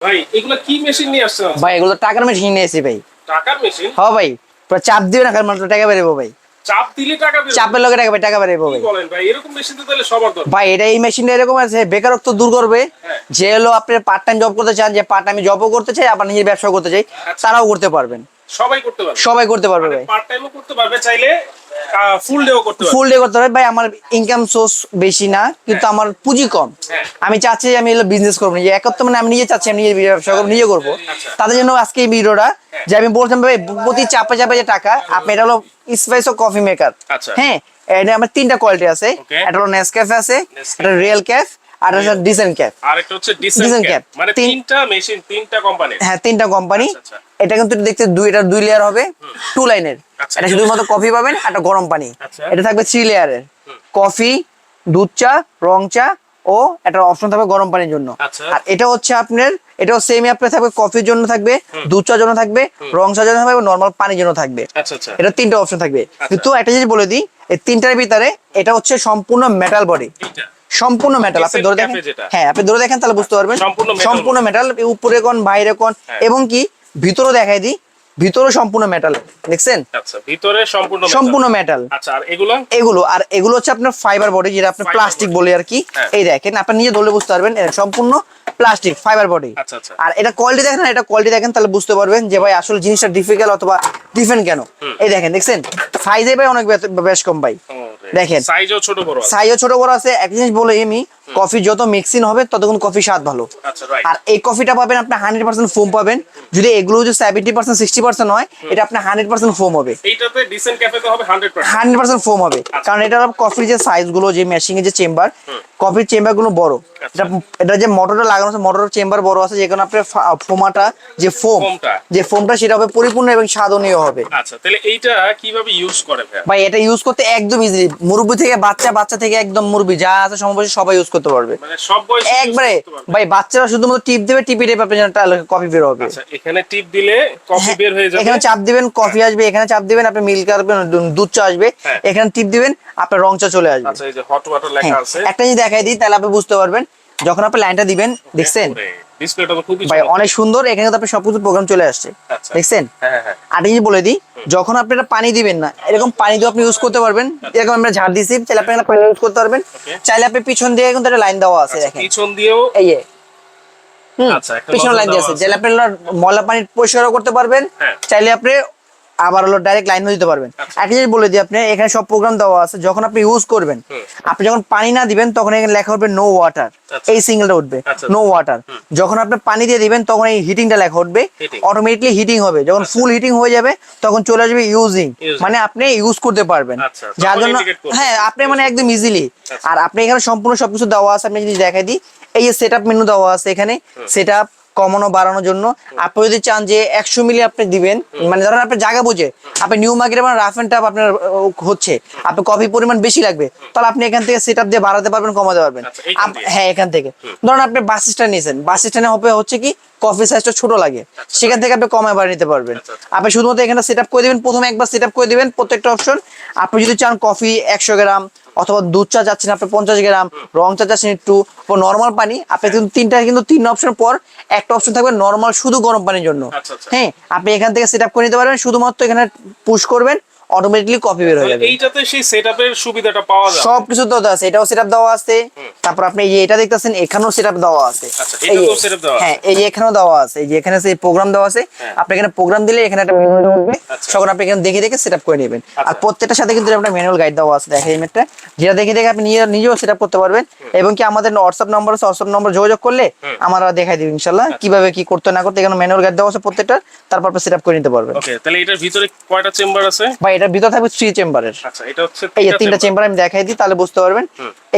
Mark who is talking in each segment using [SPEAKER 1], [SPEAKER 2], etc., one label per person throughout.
[SPEAKER 1] ভাই এগুলো কি মেশিন নিয়ে আসছেন
[SPEAKER 2] ভাই এগুলো টাকার মেশিন নিয়ে এসেছি ভাই।
[SPEAKER 1] টাকার মেশিন
[SPEAKER 2] হ ভাই পুরো চাপ দিবে না মাত্র টাকা বেরোবো ভাই।
[SPEAKER 1] চাপ দিলে টাকা বের
[SPEAKER 2] চাপের লগে টাকা ভাই টাকা বেরোবো ভাই।
[SPEAKER 1] বলেন ভাই এরকম মেশিন তো তাহলে সবার দরকার।
[SPEAKER 2] ভাই এটা এই মেশিনটা এরকম আছে বেকারত্ব দূর করবে।
[SPEAKER 1] হ্যাঁ।
[SPEAKER 2] যে হলো আপনি পার্ট টাইম জব করতে চান যে পার্ট টাইম জবও করতে চাই আবার নিজের ব্যবসা করতে চাই
[SPEAKER 1] আচ্ছা।
[SPEAKER 2] তারাও করতে পারবেন।
[SPEAKER 1] সবাই করতে পারবে।
[SPEAKER 2] সবাই করতে পারবে ভাই।
[SPEAKER 1] পার্ট টাইমও করতে পারবে চাইলে ফুল ডেও করতে
[SPEAKER 2] ফুল ডে করতে পারি ভাই আমার ইনকাম সোর্স বেশি না কিন্তু আমার পুঁজি কম।
[SPEAKER 1] হ্যাঁ।
[SPEAKER 2] আমি চাচ্ছি যে আমি এগুলো বিজনেস করব। নিজে একত্র মানে আমি নিজে চাচ্ছি আমি নিজে ব্যবসা করব নিজে করব।
[SPEAKER 1] আচ্ছা।
[SPEAKER 2] তাদের জন্য আজকে এই ভিডিওটা যে আমি বলছিলাম ভাই প্রতি চাপে চাপে যে টাকা আপনি এটা হলো স্পাইস ও কফি মেকার
[SPEAKER 1] আচ্ছা।
[SPEAKER 2] হ্যাঁ এটা আমার তিনটা কোয়ালিটি আছে। এটা হলো নেসক্যাফে আছে এটা রিয়েল ক্যাফ আর একটা ডিসেন্ট ক্যাফ
[SPEAKER 1] আর একটা হচ্ছে ডিসেন্ট ক্যাপ মানে তিনটা মেশিন তিনটা কোম্পানির
[SPEAKER 2] হ্যাঁ তিনটা কোম্পানি
[SPEAKER 1] আচ্ছা, আচ্ছা।
[SPEAKER 2] এটা কিন্তু দেখতে দুই এটা দুই লেয়ার হবে। টু লাইনের
[SPEAKER 1] আচ্ছা।
[SPEAKER 2] এটা শুধুমাত্র কফি পাবেন আর একটা গরম পানি। এটা থাকবে থ্রি লেয়ারের কফি দুধ চা রং চা ও একটা অপশন থাকবে গরম পানির জন্য। আর এটা হচ্ছে আপনার এটাও সেমই আপনার থাকবে কফির জন্য থাকবে দুধ চার জন্য থাকবে রং চার জন্য থাকবে নর্মাল পানির জন্য থাকবে। এটা তিনটা অপশন থাকবে। কিন্তু একটা জিনিস বলে দিই এই তিনটার ভিতরে এটা হচ্ছে সম্পূর্ণ মেটাল বডি সম্পূর্ণ মেটাল আপনি ধরে দেখেন হ্যাঁ আপনি ধরে দেখেন তাহলে বুঝতে পারবেন।
[SPEAKER 1] সম্পূর্ণ
[SPEAKER 2] মেটাল উপরে কোন বাইরে কোন
[SPEAKER 1] হ্যাঁ।
[SPEAKER 2] এবং কি ভিতরও দেখাই দিই ভিতরও সম্পূর্ণ মেটাল দেখছেন?
[SPEAKER 1] আচ্ছা ভিতরে সম্পূর্ণ।
[SPEAKER 2] সম্পূর্ণ মেটাল
[SPEAKER 1] আচ্ছা আর এগুলো?
[SPEAKER 2] এগুলো আর এগুলো হচ্ছে আপনার ফাইবার বডি যেটা
[SPEAKER 1] আপনি
[SPEAKER 2] প্লাস্টিক বলে আর কি।
[SPEAKER 1] হ্যাঁ।
[SPEAKER 2] এই দেখেন আপনি নিজে ধরলে বুঝতে পারবেন সম্পূর্ণ প্লাস্টিক ফাইবার বডি
[SPEAKER 1] আচ্ছা, আচ্ছা।
[SPEAKER 2] আর এটা কোয়ালিটি দেখেন এটা কোয়ালিটি দেখেন তাহলে বুঝতে পারবেন যে ভাই আসলে জিনিসটা ডিফিকাল্ট অথবা ডিফারেন্ট কেন। এই দেখেন দেখছেন? সাইজে ভাই অনেক বেশ কম ভাই। দেখেন।
[SPEAKER 1] সাইজও ছোট বড় আছে।
[SPEAKER 2] সাইজও ছোট বড় আছে। এক জিনিস বলে আমি কফি যত মিক্সিং হবে ততক্ষণ কফি স্বাদ ভালো।
[SPEAKER 1] আচ্ছা
[SPEAKER 2] আর এই কফিটা পাবেন আপনি হান্ড্রেড পার্সেন্ট ফোম পাবেন। যদি এগুলো যদি সেভেন্টি পার্সেন্ট সিক্সটি পার্সেন্ট হয় এটা আপনার হান্ড্রেড পার্সেন্ট ফোম হবে।
[SPEAKER 1] এইটাতে ডিসেন্ট ক্যাফেতে হবে 100%
[SPEAKER 2] হান্ড্রেড পার্সেন্ট ফোম হবে। কারণ এটা কফির যে সাইজগুলো যে মেশিং এর যে চেম্বার কফির চেম্বারগুলো বড়। এটা এটা যে মোটরটা লাগানো আছে মোটরের চেম্বার বড় আছে যেখানে আপনার ফোমাটা যে ফোম যে ফোমটা সেটা হবে পরিপূর্ণ এবং স্বাদনীয় হবে।
[SPEAKER 1] আচ্ছা তাহলে এইটা কীভাবে ইউজ করে ভাই
[SPEAKER 2] এটা ইউজ করতে একদম ইজি মুরব্বি থেকে বাচ্চা বাচ্চা থেকে একদম মুরব্বি যা আছে সমবয়সী সবাই ইউজ করতে পারবে।
[SPEAKER 1] মানে
[SPEAKER 2] একবারে ভাই বাচ্চারা শুধুমাত্র টিপ দেবে টিপে টিপে আপনি কফি বের হবে।
[SPEAKER 1] আচ্ছা এখানে টিপ দিলে কফি বের হয়ে যাবে।
[SPEAKER 2] হ্যাঁ, এখানে চাপ দিবেন কফি আসবে এখানে চাপ দিবেন আপনি মিল্ক আসবে দুধ চা আসবে।
[SPEAKER 1] হ্যাঁ।
[SPEAKER 2] এখানে টিপ দিবেন আপনার রং চা চলে আসবে।
[SPEAKER 1] আচ্ছা এই যে হট ওয়াটার লেখা
[SPEAKER 2] হ্যাঁ,
[SPEAKER 1] আছে।
[SPEAKER 2] একটা জিনিস দেখাই দিই তাহলে আপনি বুঝতে পারবেন যখন আপনি লাইনটা দিবেন দেখছেন?
[SPEAKER 1] ডিসপ্লেটা তো খুবই
[SPEAKER 2] ভাই অনেক সুন্দর এখানে তো আপনার সবকিছু প্রোগ্রাম চলে আসছে।
[SPEAKER 1] আচ্ছা।
[SPEAKER 2] দেখছেন?
[SPEAKER 1] হ্যাঁ হ্যাঁ হ্যাঁ।
[SPEAKER 2] আর বলে দিই যখন আপনি এটা পানি দিবেন না এরকম পানি দিয়ে আপনি ইউজ করতে পারবেন। এরকম আমরা ঝাড় দিছি চাইলে আপনি পানি ইউজ করতে পারবেন। চাইলে আপনি পিছন দিয়ে কিন্তু একটা লাইন দেওয়া আছে
[SPEAKER 1] আচ্ছা,
[SPEAKER 2] দেখেন।
[SPEAKER 1] পিছন দিয়েও
[SPEAKER 2] এই
[SPEAKER 1] আচ্ছা,
[SPEAKER 2] পিছনে লাইন দিয়ে
[SPEAKER 1] দেওয়া
[SPEAKER 2] আছে।
[SPEAKER 1] আছে।
[SPEAKER 2] চাইলে আপনি ময়লা পানি পরিষ্কারও করতে পারবেন।
[SPEAKER 1] হ্যাঁ।
[SPEAKER 2] চাইলে আপনি আবার হলো ডাইরেক্ট লাইনও দিতে পারবেন।
[SPEAKER 1] আচ্ছা।
[SPEAKER 2] একটা জিনিস বলে দিই আপনি এখানে সব প্রোগ্রাম দেওয়া আছে যখন আপনি ইউজ করবেন আপনি যখন পানি না দিবেন তখন এখানে লেখা উঠবে নো ওয়াটার
[SPEAKER 1] আচ্ছা।
[SPEAKER 2] এই সিঙ্গেলটা উঠবে
[SPEAKER 1] আচ্ছা।
[SPEAKER 2] নো ওয়াটার যখন আপনি পানি দিয়ে দিবেন তখন এই হিটিংটা লেখা উঠবে। অটোমেটিকলি হিটিং হবে। যখন ফুল হিটিং হয়ে যাবে তখন চলে আসবে ইউজিং মানে আপনি ইউজ করতে পারবেন।
[SPEAKER 1] আচ্ছা,
[SPEAKER 2] যার জন্য হ্যাঁ আপনি মানে একদম ইজিলি
[SPEAKER 1] আচ্ছা।
[SPEAKER 2] আর আপনি এখানে সম্পূর্ণ সবকিছু দেওয়া আছে আপনি যদি দেখাই দিই এই যে সেট আপ মেনু দেওয়া আছে এখানে সেট আপ কমানো বাড়ানোর জন্য। আপনি যদি চান যে একশো মিলি আপনি দিবেন মানে ধরেন আপনার জায়গা বুঝে আপনি নিউ মার্কেট মানে রাফ এন্ড টাপ আপনার হচ্ছে আপনার কফি পরিমাণ বেশি লাগবে তাহলে আপনি এখান থেকে সেট দিয়ে বাড়াতে পারবেন কমাতে পারবেন।
[SPEAKER 1] আচ্ছা?
[SPEAKER 2] হ্যাঁ এখান থেকে। ধরুন আপনি বাস স্ট্যান্ড নিয়েছেন বাস স্ট্যান্ডে হবে হচ্ছে কি কফি সাইজটা ছোট লাগে সেখান থেকে আপনি কমায় বাড়িয়ে নিতে পারবেন।
[SPEAKER 1] আচ্ছা, আচ্ছা।
[SPEAKER 2] আপনি শুধুমাত্র এখানে সেট আপ করে দিবেন প্রথমে একবার সেট আপ করে দিবেন প্রত্যেকটা অপশন আপনি যদি চান কফি একশো গ্রাম অথবা দুধ চা চাচ্ছেন আপনি পঞ্চাশ গ্রাম রং চা চাচ্ছেন একটু নর্মাল পানি আপনি কিন্তু তিনটা কিন্তু তিন অপশন পর একটা অপশন থাকবে নর্মাল শুধু গরম পানির জন্য।
[SPEAKER 1] আচ্ছা, আচ্ছা।
[SPEAKER 2] হ্যাঁ আপনি এখান থেকে সেট আপ করে নিতে পারবেন শুধুমাত্র এখানে পুশ করবেন অটোমেটিকলি কফি বের হয়ে যাবে।
[SPEAKER 1] এইটাতে সেই সেটআপের সুবিধাটা পাওয়া যায়
[SPEAKER 2] সব তো আছে এটাও সেটআপ দেওয়া আছে। তারপর আপনি এই যে এটা দেখতেছেন এখানেও সেটআপ দেওয়া আছে।
[SPEAKER 1] আচ্ছা,
[SPEAKER 2] এই যে-
[SPEAKER 1] এটাতেও দেওয়া আছে।
[SPEAKER 2] হ্যাঁ এই যে এখানেও দেওয়া আছে এই যে এখানে সেই প্রোগ্রাম দেওয়া আছে।
[SPEAKER 1] হ্যাঁ।
[SPEAKER 2] আপনি এখানে প্রোগ্রাম দিলে এখানে একটা ম্যানুয়াল উঠবে। তখন আপনি এখানে দেখে দেখে সেটআপ করে নেবেন। আর। প্রত্যেকটার সাথে কিন্তু একটা ম্যানুয়াল গাইড দেওয়া আছে। দেখেন ইমেজটা যেটা দেখে দেখে আপনি নিজে নিজেও সেট করতে পারবেন এবং কি আমাদের হোয়াটসঅ্যাপ নম্বর আছে হোয়াটসঅ্যাপ নম্বর যোগাযোগ করলে আমরা দেখাই দিব ইনশাল্লাহ
[SPEAKER 1] আচ্ছা।
[SPEAKER 2] কীভাবে কি করতে না করতে এখানে ম্যানুয়াল গাইড দেওয়া আছে প্রত্যেকটা তারপর আপনি সেটআপ করে নিতে পারবেন।
[SPEAKER 1] ওকে তাহলে এটার ভিতরে কয়টা চেম্বার আছে?
[SPEAKER 2] ভাই এটার ভিতরে থাকবে থ্রি চেম্বারের
[SPEAKER 1] আচ্ছা এটা হচ্ছে
[SPEAKER 2] এই
[SPEAKER 1] তিনটা
[SPEAKER 2] চেম্বার আমি দেখাই দিই তাহলে বুঝতে পারবেন।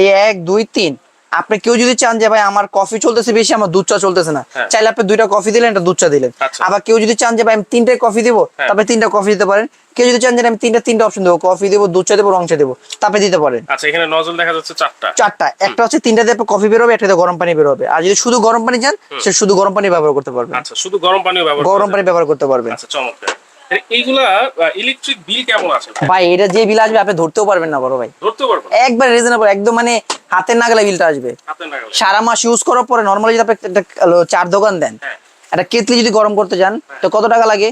[SPEAKER 2] এই এক দুই তিন। আপনি কেউ যদি চান যে ভাই আমার কফি চলতেছে বেশি আমার দুধ চা চলতেছে না।
[SPEAKER 1] হ্যাঁ।
[SPEAKER 2] চাইলে আপনি দুইটা কফি দিলেন একটা দুধ চা দিলেন।
[SPEAKER 1] আচ্ছা।
[SPEAKER 2] আবার কেউ যদি চান যে ভাই আমি তিনটায় কফি দিব
[SPEAKER 1] হ্যাঁ।
[SPEAKER 2] তারপরে তিনটা কফি দিতে পারেন। কেউ যদি চান যে আমি তিনটা তিনটা অপশন দেবো কফি দেবো দুধ চা দেবো রং চা দেবো তারপরে দিতে পারেন।
[SPEAKER 1] আচ্ছা এখানে নজল দেখা যাচ্ছে চারটা।
[SPEAKER 2] চারটা। একটা হচ্ছে তিনটা দিয়ে কফি বেরোবে একটা দিয়ে গরম পানি বেরোবে। আর যদি শুধু গরম পানি চান সে শুধু গরম পানি ব্যবহার করতে পারবে।
[SPEAKER 1] আচ্ছা শুধু গরম পানি ব্যবহার
[SPEAKER 2] গরম পানি ব্যবহার করতে পারবেন
[SPEAKER 1] আচ্ছা চমৎকার। এইগুলা ইলেকট্রিক বিল কেমন আছে? ভাই?
[SPEAKER 2] এটা যে বিল আসবে আপনি ধরতেও পারবেন না বড় ভাই।
[SPEAKER 1] ধরতে পারব
[SPEAKER 2] একবার রিজনেবল একদম মানে হাতের নাগালে বিলটা আসবে। সারা মাস ইউজ করার পরে নর্মালি যদি আপনি চার দোকান দেন
[SPEAKER 1] হ্যাঁ।
[SPEAKER 2] একটা কেতলি যদি গরম করতে যান তো কত টাকা লাগে?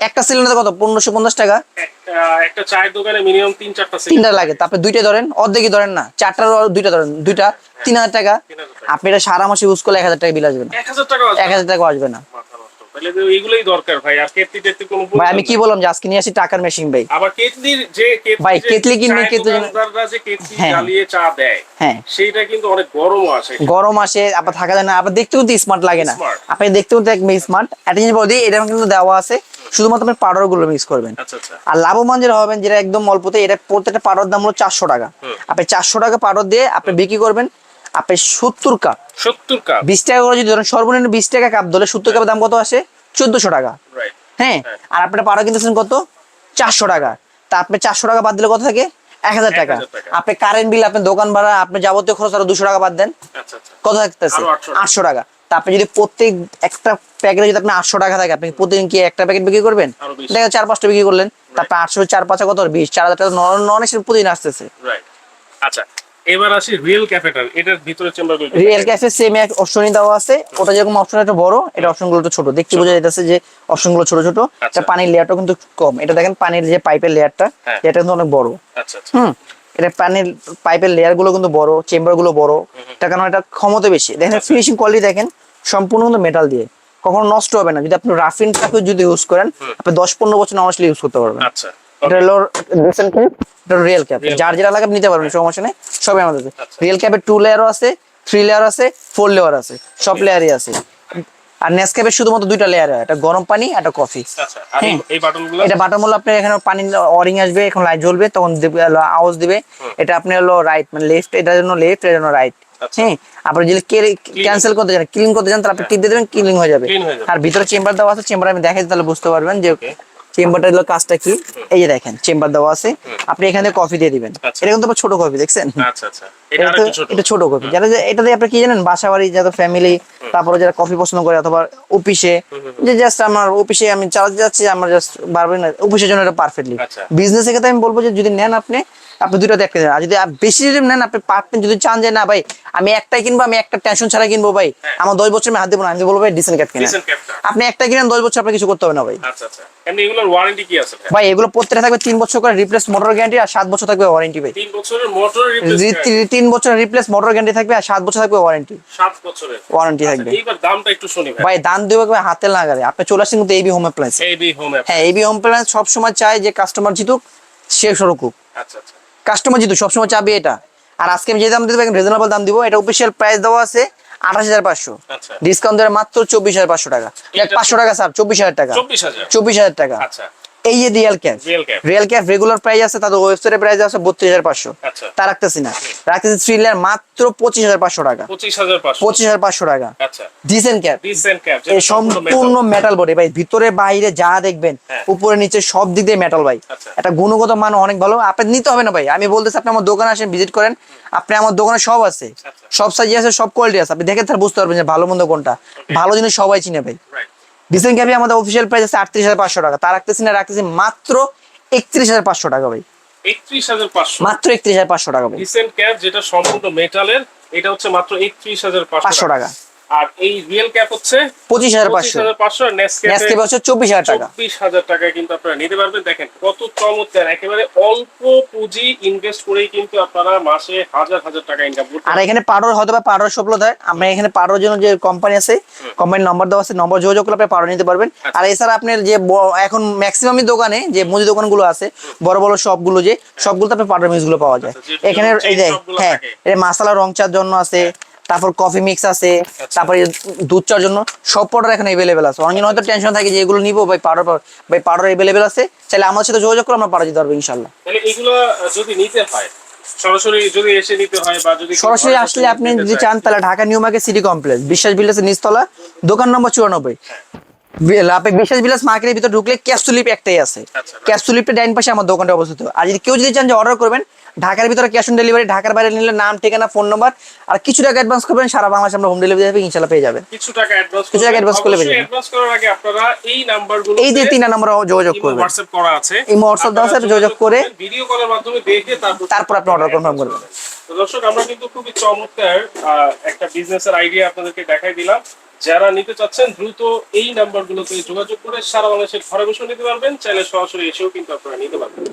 [SPEAKER 2] একটা সিলিন্ডার কত? পনেরোশো পঞ্চাশ টাকা।
[SPEAKER 1] একটা একটা চায়ের দোকানে মিনিমাম তিন চারটা
[SPEAKER 2] তিনটা লাগে। তারপরে দুইটা ধরেন অর্ধেকই ধরেন না চারটার দুইটা ধরেন দুইটা তিন হাজার টাকা।
[SPEAKER 1] তিন হাজার টাকা।
[SPEAKER 2] আপনি এটা সারা মাসে ইউজ করলে এক হাজার টাকা বিল আসবে না।
[SPEAKER 1] এক হাজার টাকা
[SPEAKER 2] আসবে না।
[SPEAKER 1] তাহলে তো এগুলোই দরকার ভাই আর কেটলি টেটলি কোনো
[SPEAKER 2] ভাই আমি কি বললাম যে আজকে নিয়ে আসি টাকার মেশিন ভাই?
[SPEAKER 1] আবার কেটলির যে
[SPEAKER 2] ভাই, কেটলি কিনবেন,
[SPEAKER 1] চায়ের যে কেটলি
[SPEAKER 2] হ্যাঁ।
[SPEAKER 1] জ্বালিয়ে চা দেয়
[SPEAKER 2] হ্যাঁ।
[SPEAKER 1] সেইটা কিন্তু অনেক গরম আসে
[SPEAKER 2] গরম আসে আবার থাকা যায় না আবার দেখতে কিন্তু স্মার্ট লাগে না। আপনি দেখতে কিন্তু একদম স্মার্ট একটা জিনিস বলি এটা কিন্তু দেওয়া আছে শুধুমাত্র আপনি পাউডারগুলো মিক্স করবেন।
[SPEAKER 1] আচ্ছা আচ্ছা।
[SPEAKER 2] আর লাভবান যেটা হবেন যেটা একদম অল্পতে এটা প্রত্যেকটা পাউডার দাম হলো চারশো টাকা। আপনি চারশো টাকা পাউডার দিয়ে আপনি বিক্রি করবেন আপনি সত্তর কাপ
[SPEAKER 1] সত্তর কাপ
[SPEAKER 2] বিশ টাকা করে যদি ধরেন সর্বনিম্ন বিশ টাকা কাপ ধরলে সত্তর কাপের দাম কত আসে? চোদ্দশো টাকা। হ্যাঁ
[SPEAKER 1] হ্যাঁ।
[SPEAKER 2] আর আপনার পাউডার কিনতেছেন কত? চারশো টাকা। তা আপনি চারশো টাকা বাদ দিলে কত থাকে? এক হাজার টাকা।
[SPEAKER 1] 1000
[SPEAKER 2] আপনি কারেন্ট বিল আপনি দোকান ভাড়া আপনি যাবতীয় খরচ আরও দুশো টাকা বাদ দেন।
[SPEAKER 1] আচ্ছা আচ্ছা।
[SPEAKER 2] কত থাকতেছে?
[SPEAKER 1] আরও 800
[SPEAKER 2] আটশো টাকা। তা আপনি যদি প্রত্যেক একটা প্যাকেটে যদি আপনি আটশো টাকা থাকে আপনি প্রতিদিন কি একটা প্যাকেট বিক্রি করবেন? দেখা চার পাঁচটা বিক্রি করলেন। তারপর আটশো চার পাঁচে কত বিশ চার হাজার টাকা নন এসে প্রতিদিন আসতেছে।
[SPEAKER 1] আচ্ছা এবার আসি রিয়েল ক্যাপিটাল এটার ভিতরে চেম্বার
[SPEAKER 2] রিয়েল ক্যাফে সেম এক অপশনই দেওয়া আছে। ওটা যেরকম অপশন একটা বড় এটা অপশনগুলো একটু ছোট। দেখতে বোঝা যাচ্ছে যে অপশনগুলো ছোট ছোট।
[SPEAKER 1] আচ্ছা।
[SPEAKER 2] এটা পানির লেয়ারটা কিন্তু কম। এটা দেখেন পানির যে পাইপের লেয়ারটা
[SPEAKER 1] হ্যাঁ।
[SPEAKER 2] এটা কিন্তু অনেক বড়।
[SPEAKER 1] আচ্ছা আচ্ছা।
[SPEAKER 2] হুম। এটা পানির পাইপের লেয়ারগুলো কিন্তু বড় চেম্বারগুলো বড়। এটা কারণ এটা ক্ষমতা বেশি। দেখেন
[SPEAKER 1] আচ্ছা।
[SPEAKER 2] ফিনিশিং কোয়ালিটি দেখেন সম্পূর্ণ কিন্তু মেটাল দিয়ে। কখনো নষ্ট হবে না। যদি আপনি রাফিনটাকে যদি ইউজ করেন আপনি দশ পনেরো বছর অনার্সলি ইউজ করতে পারবেন।
[SPEAKER 1] আচ্ছা।
[SPEAKER 2] এটা হলো রিসেন্ট ক্যাপ এটা রিয়েল ক্যাপ যার যেটা লাগে নিতে পারবেন সমস্যা নেই। সবই আমাদের
[SPEAKER 1] আচ্ছা।
[SPEAKER 2] রিয়েল ক্যাপের টু লেয়ারও আছে থ্রি লেয়ার আছে ফোর লেয়ার আছে। সব লেয়ারই আছে। আর নেসক্যাপের শুধুমাত্র দুইটা লেয়ার হয় একটা গরম পানি একটা কফি
[SPEAKER 1] আচ্ছা
[SPEAKER 2] হ্যাঁ। এটা বাটন হলো আপনার এখানে পানি অরিং আসবে এখন লাইট জ্বলবে তখন আওয়াজ দিবে। এটা আপনি হলো রাইট মানে লেফট এটার জন্য লেফট এটার জন্য রাইট
[SPEAKER 1] আচ্ছা।
[SPEAKER 2] হ্যাঁ আপনি যদি ক্যান্সেল করতে চান ক্লিন করতে চান তাহলে আপনি টিপ দিয়ে দেবেন ক্লিন হয়ে যাবে।
[SPEAKER 1] হয়ে যাবে।
[SPEAKER 2] আর ভিতরে চেম্বার দেওয়া আছে চেম্বার আমি দেখাই তাহলে বুঝতে পারবেন যে চেম্বারটা কাজটা কি? এই যে দেখেন চেম্বার দেওয়া আছে। আপনি এখানে কফি দিয়ে দিবেন।
[SPEAKER 1] আচ্ছা।
[SPEAKER 2] এটা কিন্তু ছোট কফি দেখছেন?
[SPEAKER 1] আচ্ছা আচ্ছা। এটা ছোট।
[SPEAKER 2] কফি যারা এটা দিয়ে আপনি কি জানেন? বাসা বাড়ি যারা ফ্যামিলি তারপরে যারা কফি পছন্দ করে অথবা অফিসে যে জাস্ট আমার অফিসে আমি চালাতে যাচ্ছি আমার জাস্ট বারবার অফিসের জন্য এটা পারফেক্টলি
[SPEAKER 1] বিজনেস
[SPEAKER 2] বিজনেস ক্ষেত্রে আমি বলব যে যদি নেন আপনি আপনি দুটো দেখতে দেন আর যদি বেশি যদি নেন আপনি পারবেন যদি চান যে না ভাই আমি একটাই কিনবো আমি একটা টেনশন ছাড়া কিনবো ভাই
[SPEAKER 1] হ্যাঁ।
[SPEAKER 2] আমার দশ বছর আমি হাত দেবো না। আমি বলব ভাই ডিসেন্ট ক্যাট কিনা। আপনি একটা কিনেন দশ বছর আপনার কিছু করতে হবে না ভাই।
[SPEAKER 1] আচ্ছা আচ্ছা। ভাই?
[SPEAKER 2] এগুলো প্রত্যেকটা থাকবে তিন বছর করে রিপ্লেস মোটর গ্যারান্টি আর সাত বছর থাকবে ওয়ারেন্টি ভাই।
[SPEAKER 1] তিন বছরের রিপ্লেস
[SPEAKER 2] বছর রিপ্লেস মোটর গ্যারান্টি থাকবে আর সাত বছর থাকবে ওয়ারেন্টি
[SPEAKER 1] সাত বছরের।
[SPEAKER 2] ওয়ারেন্টি
[SPEAKER 1] আচ্ছা,
[SPEAKER 2] থাকবে।
[SPEAKER 1] দামটা একটু শুনি ভাই।
[SPEAKER 2] দান দেবে হাতে লাগারে আপনি চলে আসছেন কিন্তু A B home appliance
[SPEAKER 1] A B home
[SPEAKER 2] হ্যাঁ এবি হোম অ্যাপ্লায়েন্স সবসময় চায় যে কাস্টমার জিতুক সে সরকুক।
[SPEAKER 1] আচ্ছা আচ্ছা।
[SPEAKER 2] কাস্টমার যেহেতু সবসময় চাবে এটা। আর আজকে আমি যে দাম দিতে রিজনেবল দাম দিব। এটা অফিসিয়াল প্রাইস দেওয়া আছে আঠাশ হাজার পাঁচশো।
[SPEAKER 1] আচ্ছা।
[SPEAKER 2] ডিসকাউন্ট দেওয়ার মাত্র চব্বিশ হাজার পাঁচশো টাকা। পাঁচশো টাকা স্যার চব্বিশ হাজার টাকা।
[SPEAKER 1] চব্বিশ হাজার।
[SPEAKER 2] চব্বিশ হাজার টাকা।
[SPEAKER 1] আচ্ছা।
[SPEAKER 2] এই যে real cap
[SPEAKER 1] real cap
[SPEAKER 2] regular price আছে তাদের ওয়েবসাইটের প্রাইস আছে বত্রিশ হাজার পাঁচশো।
[SPEAKER 1] আচ্ছা।
[SPEAKER 2] তা রাখতেছি না। রাখতেছি থ্রি লেয়ার মাত্র পঁচিশ হাজার পাঁচশো টাকা।
[SPEAKER 1] পঁচিশ হাজার পাঁচশো।
[SPEAKER 2] টাকা।
[SPEAKER 1] আচ্ছা।
[SPEAKER 2] ডিসেন্ট ক্যাপ
[SPEAKER 1] ডিসেন্ট ক্যাপ
[SPEAKER 2] এই সম্পূর্ণ মেটাল বডি ভাই। ভিতরে বাইরে যা দেখবেন
[SPEAKER 1] হ্যাঁ।
[SPEAKER 2] উপরে নিচে সব দিক দিয়ে মেটাল ভাই।
[SPEAKER 1] আচ্ছা।
[SPEAKER 2] এটা গুণগত মান অনেক ভালো। আপনি নিতে হবে না ভাই। আমি বলতেছি আপনি আমার দোকানে আসেন ভিজিট করেন। আপনি আমার দোকানে সব আছে।
[SPEAKER 1] আচ্ছা।
[SPEAKER 2] সব সাইজ আছে সব কোয়ালিটি আছে। আপনি দেখে তার বুঝতে পারবেন যে ভালো মন্দ কোনটা। ভালো জিনিস সবাই চিনে ভাই। ডিসেন্ট ক্যাপি আমাদের অফিসিয়াল প্রাইস আছে আটত্রিশ হাজার পাঁচশো টাকা। তার রাখতেছি না রাখতেছি মাত্র একত্রিশ হাজার পাঁচশো টাকা ভাই।
[SPEAKER 1] একত্রিশ হাজার পাঁচশো।
[SPEAKER 2] মাত্র একত্রিশ হাজার পাঁচশো টাকা ভাই।
[SPEAKER 1] ডিসেন্ট ক্যাপ যেটা সম্পূর্ণ মেটালের এটা হচ্ছে মাত্র একত্রিশ হাজার
[SPEAKER 2] পাঁচশো টাকা।
[SPEAKER 1] আর এই রিয়েল ক্যাপ হচ্ছে
[SPEAKER 2] পঁচিশ হাজার
[SPEAKER 1] পাঁচশো।
[SPEAKER 2] হচ্ছে চব্বিশ হাজার টাকা।
[SPEAKER 1] চব্বিশ হাজার টাকায় কিন্তু আপনারা নিতে পারবেন। দেখেন কত চমৎকার। একেবারে অল্প পুঁজি ইনভেস্ট করেই কিন্তু আপনারা মাসে হাজার হাজার টাকা ইনকাম করতে
[SPEAKER 2] আর এখানে হয়তো বা সপ্লো দেয়। আমরা এখানে জন্য যে কোম্পানি আছে কোম্পানির নম্বর দেওয়া আছে নম্বর যোগাযোগ করলে আপনি পাউডার নিতে পারবেন।
[SPEAKER 1] আচ্ছা।
[SPEAKER 2] আর এছাড়া আপনার যে এখন ম্যাক্সিমামই দোকানে যে মুদি দোকানগুলো আছে বড় বড় শপগুলো যে সবগুলোতে আপনি পাউডার মিক্সগুলো পাওয়া যায়।
[SPEAKER 1] আচ্ছা,
[SPEAKER 2] এখানে এই যে হ্যাঁ। এটা মশলা রং চার জন্য আছে তারপর কফি মিক্স আছে
[SPEAKER 1] তারপর
[SPEAKER 2] তারপরে দুধ চার জন্য সব পাউডার এখানে এভেলেবেল আছে। অনেকজন হয়তো টেনশন থাকে যে এগুলো নিবো ভাই পাউডার ভাই পাউডার এভেলেবেল আছে। তাহলে আমার সাথে যোগাযোগ করে আমরা পাউডার যেতে পারব ইনশাল্লাহ
[SPEAKER 1] তাহলে এগুলো যদি নিতে হয় সরাসরি যদি এসে নিতে হয় বা যদি
[SPEAKER 2] সরাসরি আসলে আপনি যদি চান তাহলে Dhaka new market city complex Biswas বিল্ডার্সের নিচতলা দোকান নম্বর চুরানব্বই। আপনি বিশ্বাস বিলাস মার্কেটের ভিতরে ঢুকলে ক্যাশ স্লিপ একটাই আছে।
[SPEAKER 1] আচ্ছা।
[SPEAKER 2] ক্যাশ স্লিপটা ডাইন পাশে আমার দোকানটা অবস্থিত। আর যদি কেউ যদি চান যে অর্ডার করবেন ঢাকার ভিতরে ক্যাশ অন ডেলিভারি ঢাকার বাইরে নিলে নাম ঠিকানা ফোন নাম্বার আর কিছু টাকা অ্যাডভান্স করবেন সারা বাংলাদেশে আমরা হোম ডেলিভারি দেবে পেয়ে যাবেন।
[SPEAKER 1] কিছু টাকা অ্যাডভান্স
[SPEAKER 2] কিছু টাকা করলে পেয়ে
[SPEAKER 1] অ্যাডভান্স করার আগে আপনারা এই নাম্বারগুলো
[SPEAKER 2] এই যে তিন নম্বর যোগাযোগ করবেন।
[SPEAKER 1] হোয়াটসঅ্যাপ করা আছে।
[SPEAKER 2] ইমো WhatsApp আছে,
[SPEAKER 1] আপনারা
[SPEAKER 2] যোগাযোগ করে
[SPEAKER 1] ভিডিও কলের মাধ্যমে দেখে তারপর
[SPEAKER 2] তারপর আপনি order confirm করবেন।
[SPEAKER 1] তো দর্শক আমরা কিন্তু খুবই চমৎকার একটা বিজনেসের আইডিয়া আপনাদেরকে দেখাই দিলাম। যারা নিতে চাচ্ছেন, দ্রুত এই নাম্বারগুলোতে যোগাযোগ করে সারা বাংলাদেশের ঘরে বসে নিতে পারবেন। চাইলে সরাসরি এসেও কিন্তু আপনারা নিতে পারবেন।